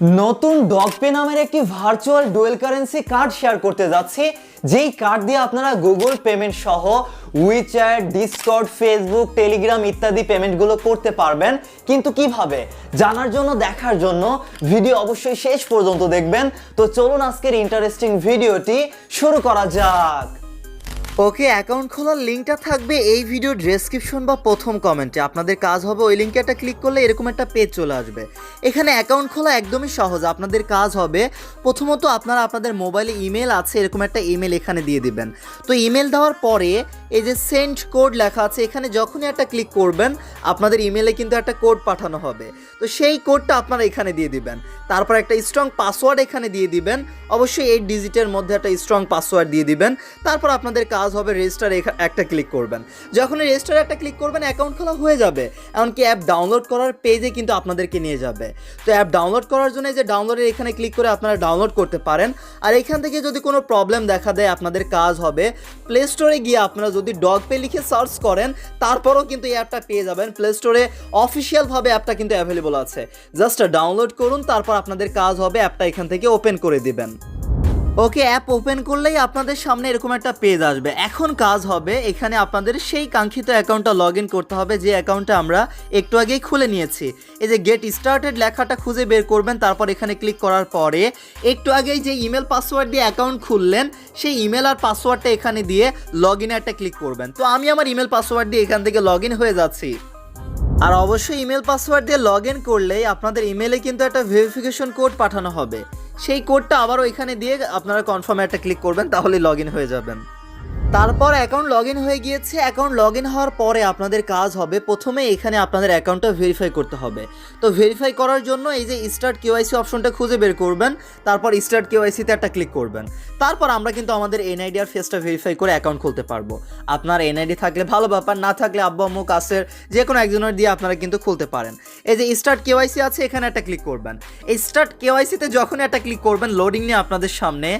নতুন ডগপে নামের একটি virtual dual currency card share করতে যাচ্ছি। যেই কার্ড দিয়ে আপনারা গুগল পেমেন্ট সহ উইচ্যাট ডিসকর্ড ফেসবুক টেলিগ্রাম ইত্যাদি পেমেন্টগুলো করতে পারবেন। কিন্তু কীভাবে? জানার জন্য, দেখার জন্য ভিডিও অবশ্যই শেষ পর্যন্ত দেখবেন। তো চলুন আজকের ইন্টারেস্টিং ভিডিওটি শুরু করা যাক। ওকে অ্যাকাউন্ট খোলার লিঙ্কটা থাকবে এই ভিডিও ডেসক্রিপশন বা প্রথম কমেন্টে আপনাদের কাজ হবে ওই লিঙ্কে একটা ক্লিক করলে এরকম একটা পেজ চলে আসবে। এখানে অ্যাকাউন্ট খোলা একদমই সহজ। আপনাদের কাজ হবে প্রথমত আপনারা আপনাদের মোবাইলে ইমেল আছে, এরকম একটা ইমেল এখানে দিয়ে দিবেন। তো ইমেল দেওয়ার পরে এই যে সেন্ড কোড লেখা আছে, এখানে যখনই একটা ক্লিক করবেন, আপনাদের ইমেলে কিন্তু একটা কোড পাঠানো হবে। তো সেই কোডটা আপনারা এখানে দিয়ে দিবেন। তারপর একটা স্ট্রং পাসওয়ার্ড এখানে দিয়ে দিবেন। অবশ্যই এই ডিজিটের মধ্যে একটা স্ট্রং পাসওয়ার্ড দিয়ে দিবেন। তারপর আপনাদের কাজ হবে রেজিস্টার একটা ক্লিক করবেন। যখন রেজিস্টার একটা ক্লিক করবেন অ্যাকাউন্ট খোলা হয়ে যাবে। এমনকি অ্যাপ ডাউনলোড করার পেজে কিন্তু আপনাদেরকে নিয়ে যাবে। তো অ্যাপ ডাউনলোড করার জন্য যে ডাউনলোডের এখানে ক্লিক করে আপনারা ডাউনলোড করতে পারেন। আর এখান থেকে যদি কোনো প্রবলেম দেখা দেয়, আপনাদের কাজ হবে প্লে স্টোরে গিয়ে আপনারা যদি ডগ পে লিখে সার্চ করেন, তারপরও কিন্তু এই অ্যাপটা পেয়ে যাবেন। প্লে স্টোরে অফিসিয়ালভাবে অ্যাপটা কিন্তু অ্যাভেলেবল আছে। জাস্ট ডাউনলোড করুন, তারপর আপনাদের কাজ হবে অ্যাপটা এখান থেকে ওপেন করে দিবেন। ওকে অ্যাপ ওপেন করলেই আপনাদের সামনে এরকম একটা পেজ আসবে। এখন কাজ হবে, এখানে আপনাদের সেই কাঙ্ক্ষিত অ্যাকাউন্টটা লগ ইন করতে হবে, যে অ্যাকাউন্টটা আমরা একটু আগেই খুলে নিয়েছি। এই যে গেট স্টার্টেড লেখাটা খুঁজে বের করবেন, তারপর এখানে ক্লিক করার পরে একটু আগেই যে ইমেল পাসওয়ার্ড দিয়ে অ্যাকাউন্ট খুললেন, সেই ইমেল আর পাসওয়ার্ডটা এখানে দিয়ে লগ ইনে একটা ক্লিক করবেন। তো আমি আমার ইমেল পাসওয়ার্ড দিয়ে এখান থেকে লগ ইন হয়ে যাচ্ছি। আর অবশ্যই ইমেল পাসওয়ার্ড দিয়ে লগ ইন করলেই আপনাদের ইমেলে কিন্তু একটা ভেরিফিকেশন কোড পাঠানো হবে। সেই কোডটা আবারও এখানে দিয়ে আপনারা কনফার্ম একটা ক্লিক করবেন তাহলে লগ হয়ে যাবেন। তারপর অ্যাকাউন্ট লগ ইন হয়ে গিয়েছে। অ্যাকাউন্ট লগ ইন হওয়ার পরে আপনাদের কাজ হবে। প্রথমে এখানে আপনাদের অ্যাকাউন্টটা ভেরিফাই করতে হবে। তো ভেরিফাই করার জন্য এই যে স্টার্ট কেওয়াইসি অপশনটা খুঁজে বের করবেন। তারপর স্টার্ট কেওয়াইসিতে একটা ক্লিক করবেন। তারপর আমরা কিন্তু আমাদের এনআইডি আর ফেসটা ভেরিফাই করে অ্যাকাউন্ট খুলতে পারব। আপনার এনআইডি থাকলে ভালো ব্যাপার, না থাকলে আব্বু, আম্মু, কাছের যে কোনো একজনের দিয়ে আপনারা কিন্তু খুলতে পারেন। এই যে স্টার্ট কেওয়াইসি আছে, এখানে একটা ক্লিক করবেন। এই স্টার্ট কেওয়াইসিতে যখন একটা ক্লিক করবেন লোডিং নিয়ে আপনাদের সামনে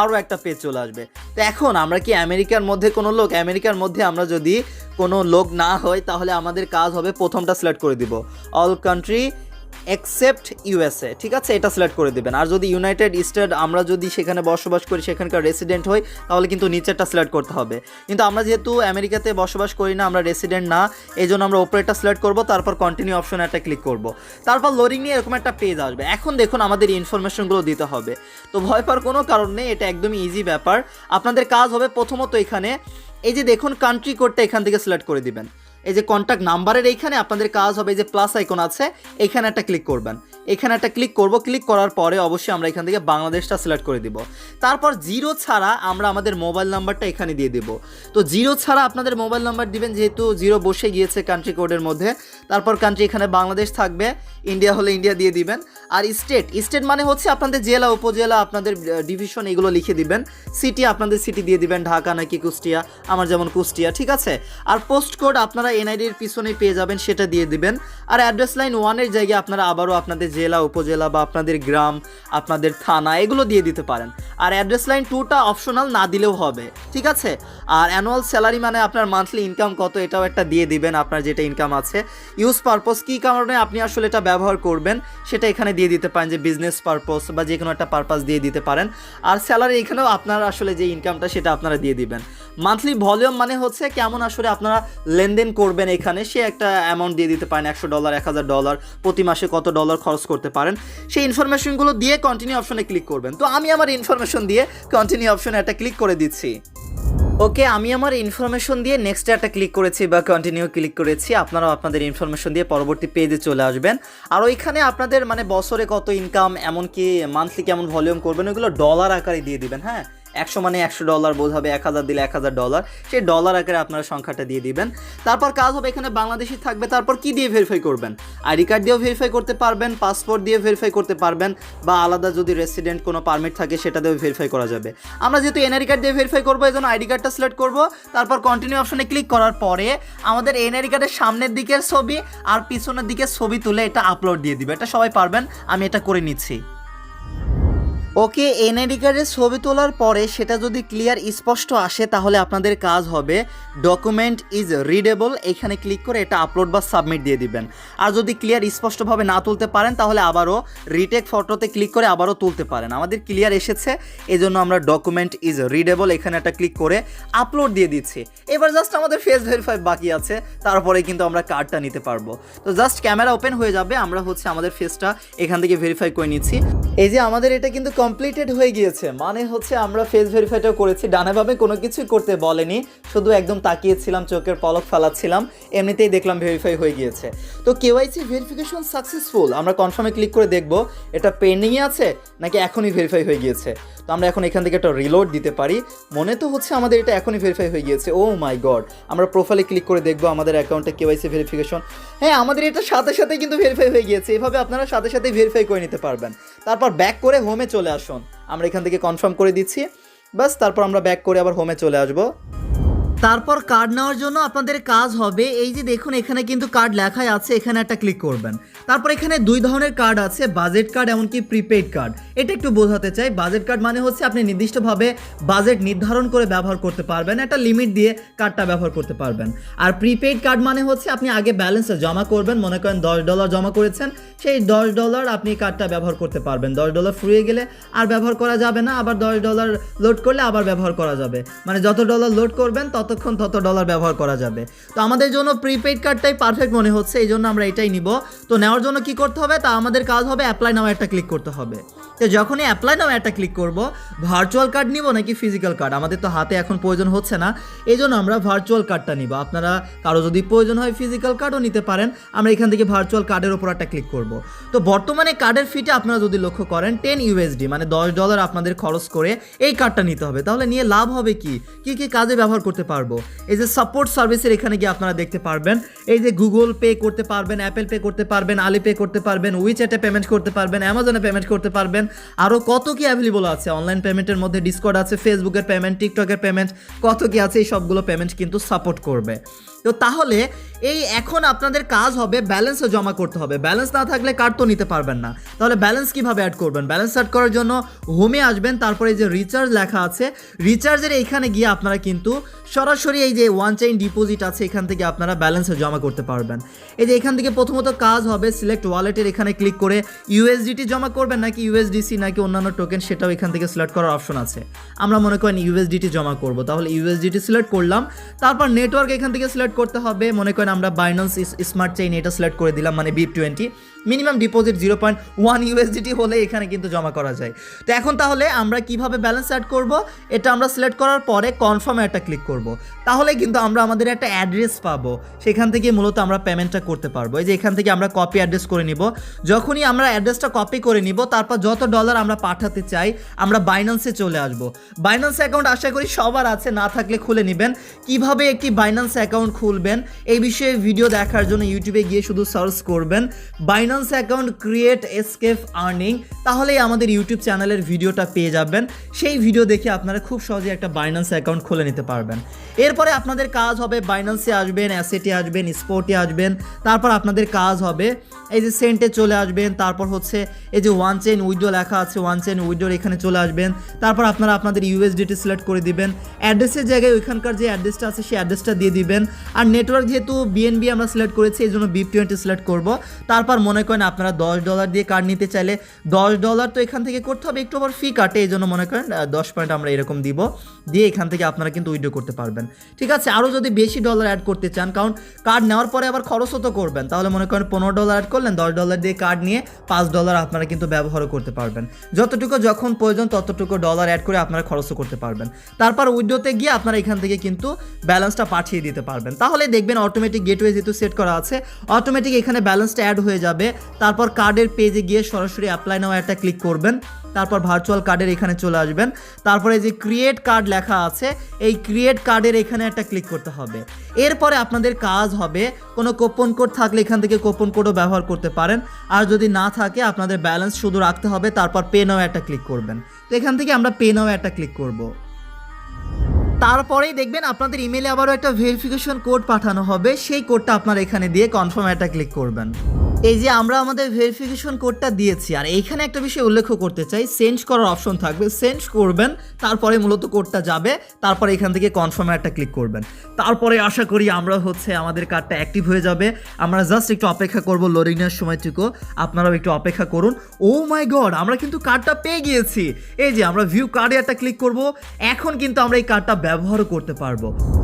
আরও একটা পেজ চলে আসবে। তো এখন আমরা কি আমেরিকার মধ্যে কোনো লোক, আমেরিকার মধ্যে আমরা যদি কোনো লোক না হয়, তাহলে আমাদের কাজ হবে প্রথমটা সিলেক্ট করে দিব। অল কান্ট্রি এক্সেপ্ট ইউএসএ ঠিক আছে? এটা সিলেক্ট করে দেবেন। আর যদি ইউনাইটেড স্টেট আমরা যদি সেখানে বসবাস করি, সেখানকার রেসিডেন্ট হই, তাহলে কিন্তু নিচেরটা সিলেক্ট করতে হবে। কিন্তু আমরা যেহেতু আমেরিকাতে বসবাস করি না, আমরা রেসিডেন্ট না এই জন্য আমরা ওপরেরটা সিলেক্ট করব, তারপর কন্টিনিউ অপশনে একটা ক্লিক করব। তারপর লোডিং নিয়ে এরকম একটা পেজ আসবে। এখন দেখুন আমাদের ইনফরমেশনগুলো দিতে হবে। তো ভয় পাওয়ার কোনো কারণ নেই, এটা একদমই ইজি ব্যাপার। আপনাদের কাজ হবে প্রথমত এখানে, এই যে দেখুন কান্ট্রি কোডটা এখান থেকে সিলেক্ট করে দিবেন। এই যে কন্ট্যাক্ট নাম্বারের এইখানে আপনাদের কাজ হবে যে প্লাস আইকন আছে, এখানে একটা ক্লিক করবেন। এখানে একটা ক্লিক করব ক্লিক করার পরে অবশ্যই আমরা এখান থেকে বাংলাদেশটা সিলেক্ট করে দিব। তারপর জিরো ছাড়া আমরা আমাদের মোবাইল নাম্বারটা এখানে দিয়ে দিব। তো জিরো ছাড়া আপনাদের মোবাইল নাম্বার দিবেন, যেহেতু জিরো বসে গিয়েছে কান্ট্রি কোডের মধ্যে, তারপর কান্ট্রি এখানে বাংলাদেশ থাকবে ইন্ডিয়া হলে ইন্ডিয়া দিয়ে দিবেন। আর স্টেট স্টেট মানে হচ্ছে আপনাদের জেলা, উপজেলা, আপনাদের ডিভিশন এগুলো লিখে দিবেন। সিটি আপনাদের সিটি দিয়ে দিবেন, ঢাকা নাকি কুষ্টিয়া, আমার যেমন কুষ্টিয়া, ঠিক আছে? আর পোস্ট কোড আপনারা এনআইডির পিছনে পেয়ে যাবেন, সেটা দিয়ে দিবেন। আর অ্যাড্রেস লাইন ওয়ানের জায়গায় আপনারা আবারও আপনাদের জেলা, উপজেলা বা আপনাদের গ্রাম, আপনাদের থানা, এগুলো দিয়ে দিতে পারেন। আর অ্যাড্রেস লাইন টুটা অপশনাল না দিলেও হবে, ঠিক আছে? আর অ্যানুয়াল স্যালারি মানে আপনার মান্থলি ইনকাম কত, এটাও একটা দিয়ে দিবেন, আপনার যেটা ইনকাম আছে। ইউজ পারপোজ কী কারণে আপনি আসলে এটা ব্যবহার করবেন, সেটা এখানে দিয়ে দিতে পারেন যে বিজনেস পারপোজ বা যে কোনো একটা পারপাস দিয়ে দিতে পারেন। আর স্যালারি এখানেও আপনার আসলে যে ইনকামটা সেটা আপনারা দিয়ে দিবেন। মান্থলি ভলিউম মানে হচ্ছে কেমন আসলে আপনারা লেনদেন করবেন এখানে, সে একটা অ্যামাউন্ট দিয়ে দিতে পারেন, একশো ডলার এক হাজার ডলার প্রতি মাসে কত ডলার খরচ করতে পারেন। সেই ইনফরমেশনগুলো দিয়ে কন্টিনিউ অপশনে ক্লিক করবেন। তো আমি আমার ইনফরমেশন দিয়ে কন্টিনিউ অপশনে একটা ক্লিক করে দিচ্ছি। ওকে, আমি আমার ইনফরমেশন দিয়ে নেক্সট একটা ক্লিক করেছি বা কন্টিনিউ ক্লিক করেছি। আপনারাও আপনাদের ইনফরমেশন দিয়ে পরবর্তী পেজে চলে আসবেন। আর ওইখানে আপনাদের মানে বছরে কত ইনকাম এমনকি মান্থলি কেমন ভলিউম করবেন, ওইগুলো ডলার আকারে দিয়ে দিবেন হ্যাঁ? একশো মানে একশো ডলার বোঝাবে এক হাজার দিলে এক হাজার ডলার সেই ডলার আকারে আপনারা সংখ্যাটা দিয়ে দিবেন। তারপর কাজ হবে, এখানে বাংলাদেশি থাকবে, তারপর কি দিয়ে ভেরিফাই করবেন? আইডি কার্ড দিয়েও ভেরিফাই করতে পারবেন পাসপোর্ট দিয়ে ভেরিফাই করতে পারবেন, বা আলাদা যদি রেসিডেন্ট কোনো পারমিট থাকে, সেটা দিয়েও ভেরিফাই করা যাবে। আমরা যেহেতু এনআইডি কার্ড দিয়ে ভেরিফাই করব, এই জন্য আইডি কার্ডটা সিলেক্ট করব। তারপর কন্টিনিউ অপশনে ক্লিক করার পরে আমাদের এনআইডি কার্ডের সামনের দিকের ছবি আর পিছনের দিকের ছবি তুলে এটা আপলোড দিয়ে দিবে। এটা সবাই পারবেন, আমি এটা করে নিচ্ছি। ওকে এনআইডি কার্ডের ছবি তোলার পরে সেটা যদি ক্লিয়ার স্পষ্ট আসে, তাহলে আপনাদের কাজ হবে ডকুমেন্ট ইজ রিডেবল এখানে ক্লিক করে এটা আপলোড বা সাবমিট দিয়ে দিবেন। আর যদি ক্লিয়ার স্পষ্টভাবে না তুলতে পারেন, তাহলে আবারও রিটেক ফটোতে ক্লিক করে আবারও তুলতে পারেন। আমাদের ক্লিয়ার এসেছে এই জন্য আমরা ডকুমেন্ট ইজ রিডেবল এখানে একটা ক্লিক করে আপলোড দিয়ে দিচ্ছি। এবার জাস্ট আমাদের ফেস ভেরিফাই বাকি আছে, তারপরে কিন্তু আমরা কার্ডটা নিতে পারব। তো জাস্ট ক্যামেরা ওপেন হয়ে যাবে, আমরা হচ্ছে আমাদের ফেসটা এখান থেকে ভেরিফাই করে নিচ্ছি। এই যে আমাদের এটা কিন্তু কমপ্লিটেড হয়ে গিয়েছে। মানে হচ্ছে আমরা ফেস ভেরিফাইটাও করেছি। ডানে বামে কোনো কিছুই করতে বলেনি। শুধু একদম তাকিয়েছিলাম, চোখের পলক ফেলাচ্ছিলাম। এমনিতেই দেখলাম ভেরিফাই হয়ে গিয়েছে। তো কেওয়াইসি ভেরিফিকেশন সাকসেসফুল আমরা কনফার্মে ক্লিক করে দেখব, এটা পেন্ডিংয়ে আছে নাকি এখনই ভেরিফাই হয়ে গিয়েছে? তো আমরা এখন এখান থেকে একটা রিলোড দিতে পারি। মনে তো হচ্ছে আমাদের এটা এখনই ভেরিফাই হয়ে গিয়েছে। ও মাই গড আমরা প্রোফাইলে ক্লিক করে দেখব আমাদের অ্যাকাউন্টে কেওয়াইসি ভেরিফিকেশন হ্যাঁ আমাদের এটা সাথে সাথে কিন্তু ভেরিফাই হয়ে গিয়েছে। এভাবে আপনারা সাথে সাথে ভেরিফাই করে নিতে পারবেন। তারপর ব্যাক করে হোমে চলে আসুন। আমরা এখান থেকে কনফার্ম করে দিচ্ছি। বাস তারপর আমরা ব্যাক করে আবার হোমে চলে আসব। তারপর কার্ড নেওয়ার জন্য আপনাদের কাজ হবে, এই যে দেখুন এখানে কিন্তু কার্ড লেখাই আছে, এখানে একটা ক্লিক করবেন। তারপর এখানে দুই ধরনের কার্ড আছে বাজেট কার্ড এমনকি প্রিপেইড কার্ড এটা একটু বোঝাতে চাই বাজেট কার্ড মানে হচ্ছে আপনি নির্দিষ্টভাবে বাজেট নির্ধারণ করে ব্যবহার করতে পারবেন, একটা লিমিট দিয়ে কার্ডটা ব্যবহার করতে পারবেন। আর প্রিপেইড কার্ড মানে হচ্ছে আপনি আগে ব্যালেন্স জমা করবেন, মনে করেন দশ ডলার জমা করেছেন, সেই দশ ডলার আপনি কার্ডটা ব্যবহার করতে পারবেন। দশ ডলার ফুরিয়ে গেলে আর ব্যবহার করা যাবে না, আবার দশ ডলার লোড করলে আবার ব্যবহার করা যাবে। মানে যত ডলার লোড করবেন ততক্ষণ তত ডলার ব্যবহার করা যাবে। তো আমাদের জন্য প্রিপেইড কার্ডটাই পারফেক্ট মনে হচ্ছে, এই জন্য আমরা এটাই নিব। তো নেওয়ার জন্য কি করতে হবে? তা আমাদের কাজ হবে অ্যাপ্লাই নাও একটা ক্লিক করতে হবে। তো যখনই অ্যাপ্লাই নাও একটা ক্লিক করব ভার্চুয়াল কার্ড নিব নাকি ফিজিক্যাল কার্ড আমাদের তো হাতে এখন প্রয়োজন হচ্ছে না, এই জন্য আমরা ভার্চুয়াল কার্ডটা নিব। আপনারা কারও যদি প্রয়োজন হয় ফিজিক্যাল কার্ডও নিতে পারেন, আমরা এখান থেকে ভার্চুয়াল কার্ডের ওপর একটা ক্লিক করব। তো বর্তমানে কার্ডের ফিটা আপনারা যদি লক্ষ্য করেন টেন ইউএসডি মানে দশ ডলার আপনাদের খরচ করে এই কার্ডটা নিতে হবে। তাহলে নিয়ে লাভ হবে কি? কি কি কাজে ব্যবহার করতে পারব। এই যে সাপোর্ট সার্ভিসের এখানে গিয়ে আপনারা দেখতে পারবেন। এই যে গুগল পে করতে পারবেন অ্যাপেল পে করতে পারবেন আলি পে করতে পারবেন উইচ্যাটে পেমেন্ট করতে পারবেন অ্যামাজনে পেমেন্ট করতে পারবেন। আরও কত কি অ্যাভেলেবল আছে? অনলাইন পেমেন্টের মধ্যে ডিসকর্ড আছে ফেসবুকের পেমেন্ট টিকটকের পেমেন্ট কত কি আছে? এই সবগুলো পেমেন্ট কিন্তু সাপোর্ট করবে। তো তাহলে এই এখন আপনাদের কাজ হবে ব্যালেন্সও জমা করতে হবে। ব্যালেন্স না থাকলে কার্ড তো নিতে পারবেন না। তাহলে ব্যালেন্স কীভাবে অ্যাড করবেন? ব্যালেন্স অ্যাড করার জন্য হোমে আসবেন, তারপরে যে রিচার্জ লেখা আছে রিচার্জের এইখানে গিয়ে আপনারা কিন্তু সরাসরি এই যে ওয়ান চাইন ডিপোজিট আছে, এখান থেকে আপনারা ব্যালেন্সে জমা করতে পারবেন। এই যে এখান থেকে প্রথমত কাজ হবে সিলেক্ট ওয়ালেটের এখানে ক্লিক করে ইউএসডিটি জমা করবেন, নাকি ইউএসডিসি নাকি অন্যান্য টোকেন সেটাও এখান থেকে সিলেক্ট করার অপশন আছে। আমরা মনে করেন ইউএসডিটি জমা করব। তাহলে ইউএসডিটি সিলেক্ট করলাম, তারপর নেটওয়ার্ক এখান থেকে সিলেক্ট করতে হবে। মনে করেন আমরা বাইন্যান্স স্মার্ট চেইন এটা সিলেক্ট করে দিলাম মানে BEP twenty minimum deposit zero point one USDT হলে এখানে কিন্তু জমা করা যায়। তো এখন তাহলে আমরা কীভাবে ব্যালেন্স অ্যাড করব? এটা আমরা সিলেক্ট করার পরে কনফার্মে একটা ক্লিক করব। তাহলে কিন্তু আমরা আমাদের একটা অ্যাড্রেস পাবো। সেখান থেকে মূলত আমরা পেমেন্টটা করতে পারব। এই যে এখান থেকে আমরা কপি অ্যাড্রেস করে নিব। যখনই আমরা অ্যাড্রেসটা কপি করে নিব, তারপর যত ডলার আমরা পাঠাতে চাই, আমরা বাইন্যান্সে চলে আসব। বাইন্যান্স অ্যাকাউন্ট আশা করি সবার আছে, না থাকলে খুলে নেবেন। কীভাবে একটি বাইন্যান্স অ্যাকাউন্ট খুলবেন। এই বিষয়ে ভিডিও দেখার জন্য ইউটিউবে গিয়ে শুধু সার্চ করবেন। Binance account create Escape Earning তাহলেই আমাদের ইউটিউব চ্যানেলের ভিডিওটা পেয়ে যাবেন। সেই ভিডিও দেখে আপনারা খুব সহজে একটা বাইন্যান্স অ্যাকাউন্ট খুলে নিতে পারবেন। এরপরে আপনাদের কাজ হবে বাইন্যান্সে আসবেন অ্যাসেটে আসবেন স্পোর্টে আসবেন। তারপর আপনাদের কাজ হবে, এই যে সেন্টে চলে আসবেন। তারপর হচ্ছে এই যে ওয়ান চেন উইডো লেখা আছে ওয়ান চেন উইডোর এখানে চলে আসবেন। তারপর আপনারা আপনাদের ইউএসডিটি সিলেক্ট করে দিবেন। অ্যাড্রেসের জায়গায় ওইখানকার যে অ্যাড্রেসটা আছে, সেই অ্যাড্রেসটা দিয়ে দিবেন। আর নেটওয়ার্ক যেহেতু বিএনবি আমরা সিলেক্ট করেছি, এই জন্য বিপ টোয়েন্টি সিলেক্ট করব। তারপর মনে করেন আপনারা দশ ডলার দিয়ে কার্ড নিতে চাইলে, দশ ডলার তো এখান থেকে করতে হবে, একটু আবার ফি কাটে এই জন্য মনে করেন দশ পয়েন্ট আমরা এরকম দিব। দিয়ে এখান থেকে আপনারা কিন্তু উইড্রো করতে পারবেন। ঠিক আছে আরও যদি বেশি ডলার অ্যাড করতে চান, কারণ কার্ড নেওয়ার পরে আবার খরচও তো করবেন, তাহলে মনে করেন পনেরো ডলার অ্যাড করলেন, দশ ডলার দিয়ে কার্ড নিয়ে পাঁচ ডলার আপনারা কিন্তু ব্যবহারও করতে পারবেন। যতটুকু যখন প্রয়োজন ততটুকু ডলার অ্যাড করে আপনারা খরচও করতে পারবেন। তারপর উইড্রোতে গিয়ে আপনারা এখান থেকে কিন্তু ব্যালেন্সটা পাঠিয়ে দিতে পারবেন। তাহলে দেখবেন অটোমেটিক গেটওয়ে যেহেতু সেট করা আছে অটোমেটিক এখানে ব্যালেন্সটা অ্যাড হয়ে যাবে। তারপর কার্ডের পেজে গিয়ে সরাসরি অ্যাপ্লাই নাও একটা ক্লিক করবেন। তারপর ভার্চুয়াল কার্ডের এখানে চলে আসবেন। তারপরে যে ক্রিয়েট কার্ড লেখা আছে, এই ক্রিয়েট কার্ডের এখানে একটা ক্লিক করতে হবে। এরপরে আপনাদের কাজ হবে, কোনো কোপন কোড থাকলে এখান থেকে কোপন কোডও ব্যবহার করতে পারেন। আর যদি না থাকে, আপনাদের ব্যালেন্স শুধু রাখতে হবে, তারপর পে নাও একটা ক্লিক করবেন। তো এখান থেকে আমরা পে নাও একটা ক্লিক করব। তারপরেই দেখবেন আপনাদের ইমেলে আবারও একটা ভেরিফিকেশন কোড পাঠানো হবে। সেই কোডটা আপনারা এখানে দিয়ে কনফার্ম এটা ক্লিক করবেন। এই যে আমরা আমাদের ভেরিফিকেশন কোডটা দিয়েছি, আর এইখানে একটা বিষয় উল্লেখ করতে চাই সেন্ড করার অপশন থাকবে সেন্ড করবেন, তারপরে মূলত কোডটা যাবে, তারপরে এখান থেকে কনফার্মে একটা ক্লিক করবেন। তারপরে আশা করি আমরা হচ্ছে আমাদের কার্ডটা অ্যাক্টিভ হয়ে যাবে। আমরা জাস্ট একটু অপেক্ষা করব লোডিংয়ের সময়টুকু, আপনারাও একটু অপেক্ষা করুন। ও মাই গড আমরা কিন্তু কার্ডটা পেয়ে গিয়েছি। এই যে আমরা ভিউ কার্ডে একটা ক্লিক করব, এখন কিন্তু আমরা এই কার্ডটা ব্যবহার করতে পারব।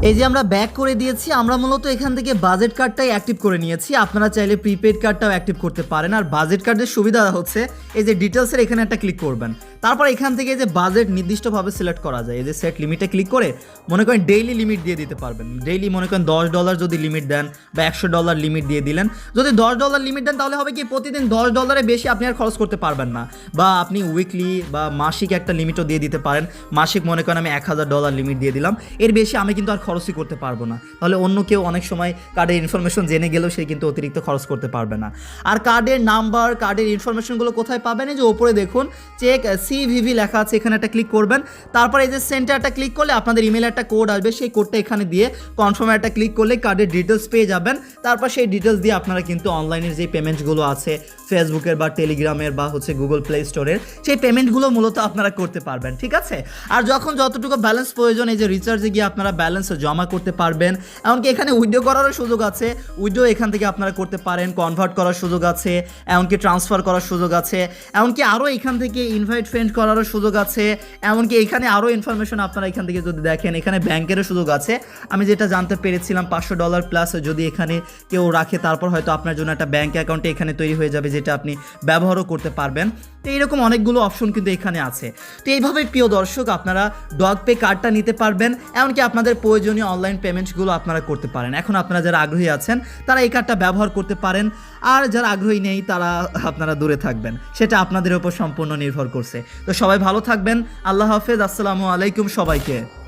এই যে আমরা ব্যাক করে দিয়েছি, আমরা মূলত এখান থেকে বাজেট কার্ডটাই অ্যাক্টিভ করে নিয়েছি। আপনারা চাইলে প্রিপেড কার্ডটাও অ্যাক্টিভ করতে পারেন। আর বাজেট কার্ডের সুবিধা হচ্ছে, এই যে ডিটেলসের এখানে একটা ক্লিক করবেন। তারপর এখান থেকে যে বাজেট নির্দিষ্টভাবে সিলেক্ট করা যায়, এই যে সেট লিমিটে ক্লিক করে মনে করেন ডেইলি লিমিট দিয়ে দিতে পারবেন। ডেইলি মনে করেন দশ ডলার যদি লিমিট দেন বা একশো ডলার লিমিট দিয়ে দিলেন। যদি দশ ডলার লিমিট দেন, তাহলে হবে কি প্রতিদিন দশ ডলারে বেশি আপনি আর খরচ করতে পারবেন না। বা আপনি উইকলি বা মাসিক একটা লিমিটও দিয়ে দিতে পারেন। মাসিক মনে করেন আমি এক হাজার ডলার লিমিট দিয়ে দিলাম। এর বেশি আমি কিন্তু আর খরচই করতে পারব না। তাহলে অন্য কেউ অনেক সময় কার্ডের ইনফরমেশন জেনে গেলেও সে কিন্তু অতিরিক্ত খরচ করতে পারবে না। আর কার্ডের নাম্বার কার্ডের ইনফরমেশনগুলো কোথায় পাবেন? এই যে ওপরে দেখুন চেক সিভিভি লেখা আছে, এখানে একটা ক্লিক করবেন। তারপর এই যে সেন্টারটা ক্লিক করলে আপনাদের ইমেলে একটা কোড আসবে, সেই কোডটা এখানে দিয়ে কনফার্মে একটা ক্লিক করলে কার্ডের ডিটেলস পেয়ে যাবেন। তারপর সেই ডিটেলস দিয়ে আপনারা কিন্তু অনলাইনের যে পেমেন্টসগুলো আছে ফেসবুকের বা টেলিগ্রামের বা হচ্ছে গুগল প্লে স্টোরের সেই পেমেন্টগুলো মূলত আপনারা করতে পারবেন, ঠিক আছে? আর যখন যতটুকু ব্যালেন্স প্রয়োজন, এই যে রিচার্জে গিয়ে আপনারা ব্যালেন্স জমা করতে পারবেন। এমনকি এখানে উইড্রো করারও সুযোগ আছে। উইড্রো এখান থেকে আপনারা করতে পারেন কনভার্ট করার সুযোগ আছে, এমনকি ট্রান্সফার করার সুযোগ আছে। এমনকি আরও এখান থেকে ইনভাইট ফ্রেন্ড করারও সুযোগ আছে, এমনকি এখানে আরও ইনফরমেশন আপনারা এখান থেকে যদি দেখেন, এখানে ব্যাংকেরও সুযোগ আছে। আমি যেটা জানতে পেরেছিলাম, পাঁচশো ডলার প্লাস যদি এখানে কেউ রাখে, তারপর হয়তো আপনার জন্য একটা ব্যাংক অ্যাকাউন্টে এখানে তৈরি হয়ে যাবে, যেটা আপনি ব্যবহারও করতে পারবেন। তো এইরকম অনেকগুলো অপশন কিন্তু এখানে আছে। তো এইভাবে প্রিয় দর্শক, আপনারা ডগ পে কার্ডটা নিতে পারবেন, এমনকি আপনাদের প্রয়োজনীয় অনলাইন পেমেন্টসগুলো আপনারা করতে পারেন। এখন আপনারা যারা আগ্রহী আছেন, তারা এই কার্ডটা ব্যবহার করতে পারেন, আর যারা আগ্রহী নেই, তারা আপনারা দূরে থাকবেন। সেটা আপনাদের উপর সম্পূর্ণ নির্ভর করছে। তো সবাই ভালো থাকবেন, আল্লাহ হাফেজ, আসসালামু আলাইকুম সবাইকে।